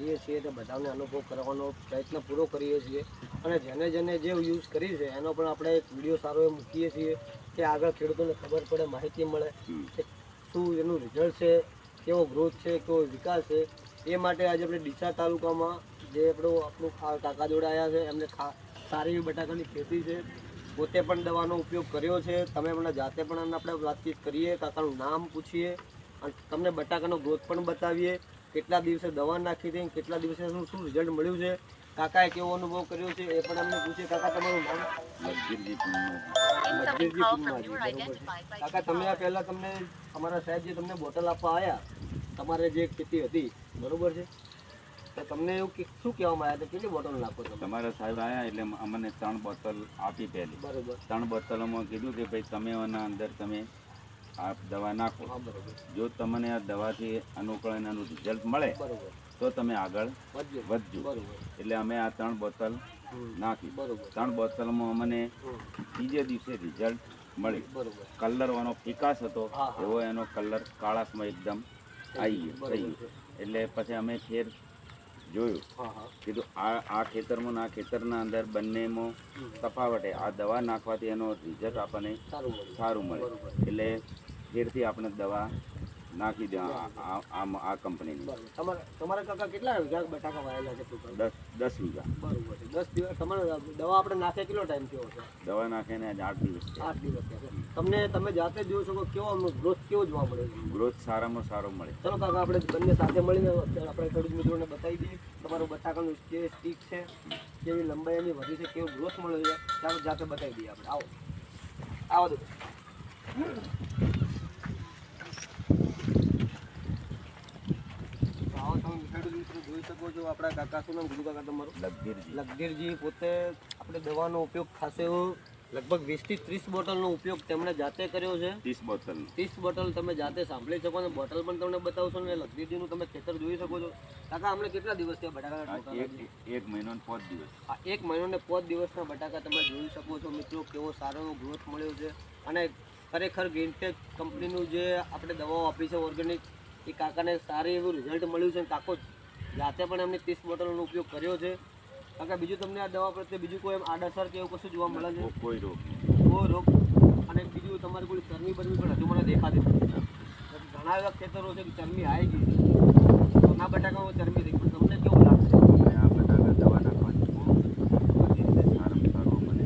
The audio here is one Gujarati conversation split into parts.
કરીએ છીએ તે બધાને અનુભવ કરવાનો પ્રયત્ન પૂરો કરીએ છીએ. અને જેને જેને જે યુઝ કરી છે એનો પણ આપણે એક વીડિયો સારો એ મૂકીએ છીએ કે આગળ ખેડૂતોને ખબર પડે માહિતી મળે કે શું એનું રિઝલ્ટ છે કેવો ગ્રોથ છે કેવો વિકાસ છે. એ માટે આજે આપણે ડીસા તાલુકામાં જે આપણું આપણું કાકા જોડે આવ્યા છે એમને ખા સારી એવી બટાકાની ખેતી છે. પોતે પણ દવાનો ઉપયોગ કર્યો છે. તમે એમના જાતે પણ આપણે વાતચીત કરીએ કાકાનું નામ પૂછીએ અને તમને બટાકાનો ગ્રોથ પણ બતાવીએ. કેટલા દિવસે દવા નાખી હતી કેટલા દિવસે શું શું રિઝલ્ટ મળ્યું છે? કાકાએ કેવો અનુભવ કર્યો છે? એ પણ અમને પૂછે. કાકા તમારું નામ. કાકા તમે આ પહેલાં તમને અમારા સાહેબ જે તમને બોટલ આપવા આવ્યા તમારે જે ખેતી હતી બરોબર છે? તો તમને એવું કે શું કહેવામાં આવ્યા હતા? કેટલી બોટલ નાખો તમે? તમારા સાહેબ આવ્યા એટલે અમને ત્રણ બોટલ આપી પહેલી. બરોબર. ત્રણ બોટલોમાં કીધું કે ભાઈ તમે આના અંદર તમે આ દવા નાખો. જો તમને આ દવાથી અનુકૂળ એનાનું રિઝલ્ટ મળે તો તમે આગળ વધજો. એટલે અમે આ ત્રણ બોટલ નાખી. ત્રણ બોટલમાં અમને બીજે દિવસે રિઝલ્ટ મળ્યું. બરોબર. કલર એનો ફિકાસ હતો. એવો એનો કલર કાળાશમાં એકદમ આવી ગયો. થઈ ગયો. એટલે પછી અમે ફેર જોયું. કીધું આ આ ખેતરમાં ને આ ખેતરના અંદર બંનેમાં તફાવટે આ દવા નાખવાથી એનો રિઝલ્ટ આપણને સારું મળ્યું. મળે એટલે ફેરથી આપણે દવા નાખી દે આ આ- કંપનીની. તમારા તમારા કાકા કેટલા વીઘા બટાકા વાયેલા છે? દસ દસ વીઘા. બરોબર છે. દસ દિવસ તમારે દવા આપણે નાખે કેટલો ટાઈમ થયો છે દવા નાખીને આજે આઠ દિવસ આઠ દિવસ તમને તમે જાતે જોઈ શકો કેવો ગ્રોથ કેવો જોવા મળે ગ્રોથ સારામાં સારો મળે. ચલો કાકા આપણે બંને સાથે મળીને આપણે ખેડૂત મિત્રોને બતાવી દઈએ તમારું બટાકાનું જે સ્ટીક છે કેવી લંબાઈ એની વધી છે કેવો ગ્રોથ મળે છે ચાલો જાતે બતાવી દઈએ આપણે. આવો. આવો તો આવો તમે ખેડૂત મિત્રો જોઈ શકો છો. આપણા કાકા શું નામ? કીધું કાકા તમારું? લગીરજી લગધીરજી પોતે આપણે દવાનો ઉપયોગ ખાસ એવો લગભગ વીસથી ત્રીસ બોટલનો ઉપયોગ તેમણે જાતે કર્યો છે. ત્રીસ બોટલ. ત્રીસ બોટલ તમે જાતે સાંભળી શકો અને બોટલ પણ તમને બતાવશો ને લગધીરજીનું તમે ખેતર જોઈ શકો છો. કાકા હમણાં કેટલા દિવસ થયા બટાકા એક મહિનો ને પાંચ દિવસ. આ એક મહિનો ને પાંચ દિવસના બટાકા તમે જોઈ શકો છો મિત્રો કેવો સારો એવો ગ્રોથ મળ્યો છે. અને ખરેખર ગ્રીનટેક કંપનીનું જે આપણે દવાઓ આપી છે ઓર્ગેનિક એ કાકાને સારું એવું રિઝલ્ટ મળ્યું છે. કાકો જાતે પણ એમને ત્રીસ બોટલનો ઉપયોગ કર્યો છે. કારણ કે બીજું તમને આ દવા પ્રત્યે બીજું કોઈ એમ આડઅસર કે એવું કશું જોવા મળે છે? કોઈ રોગ. કોઈ રોગ અને બીજું તમારે કોઈ ચરમી બરમી પણ હજુ મને દેખાતી નથી. ઘણા એવા ખેતરો છે કે ચરમી આવી ગઈ ઘણા બટાકામાં ચરમી થઈ પણ તમને કેવું લાગશે અને આ બટાકા દવા નાખવાથી બહુ બધી રીતે સારામાં સારું મને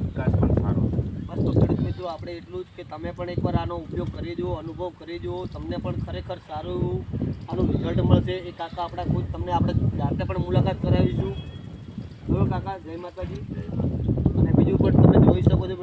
વિકાસ પણ સારો થાય. બસ તો ખેડૂત મિત્રો આપણે એટલું જ કે તમે પણ એકવાર આનો ઉપયોગ કરી જુઓ અનુભવ કરી જુઓ તમને પણ ખરેખર સારું આનું રિઝલ્ટ મળશે. એ કાકા આપણા ખુદ તમને આપણે જાતે પણ મુલાકાત કરાવીશું. બરોબર કાકા જય માતાજી. અને બીજું પણ તમે જોઈ શકો છો